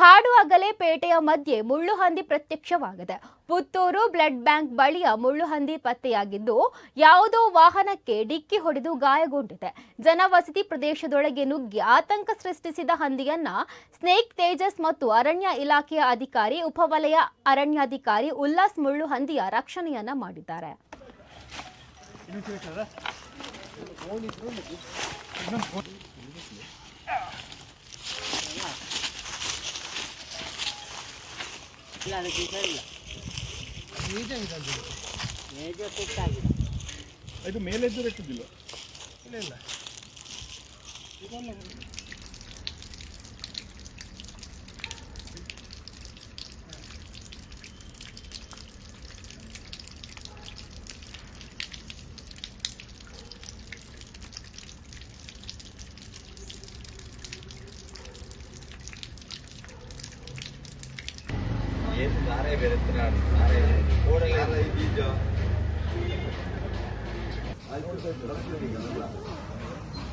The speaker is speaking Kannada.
ಹಾಡುವಾಗಲೇ ಪೇಟೆಯ ಮಧ್ಯೆ ಮುಳ್ಳುಹಂದಿ ಪ್ರತ್ಯಕ್ಷವಾಗಿದೆ. ಪುತ್ತೂರು ಬ್ಲಡ್ ಬ್ಯಾಂಕ್ ಬಳಿಯ ಮುಳ್ಳುಹಂದಿ ಪತ್ತೆಯಾಗಿದ್ದು, ಯಾವುದೋ ವಾಹನಕ್ಕೆ ಡಿಕ್ಕಿ ಹೊಡೆದು ಗಾಯಗೊಂಡಿದೆ. ಜನವಸತಿ ಪ್ರದೇಶದೊಳಗೆ ನುಗ್ಗಿ ಆತಂಕ ಸೃಷ್ಟಿಸಿದ ಹಂದಿಯನ್ನ ಸ್ನೇಕ್ ತೇಜಸ್ ಮತ್ತು ಅರಣ್ಯ ಇಲಾಖೆಯ ಅಧಿಕಾರಿ, ಉಪವಲಯ ಅರಣ್ಯಾಧಿಕಾರಿ ಉಲ್ಲಾಸ್ ಮುಳ್ಳುಹಂದಿಯ ರಕ್ಷಣೆಯನ್ನ ಮಾಡಿದ್ದಾರೆ. ಇಲ್ಲ ವಿಷ ಇಲ್ಲ ಮೇಜ ಕುಟ್ಟಾಗಿದೆ ಇದು ಮೇಲೆದ್ದು ರೆಟ್ಟಿದ್ದಿಲ್ಲ ఏం కారే పెడుతున్నాడు కారే కూరగాయల బీజం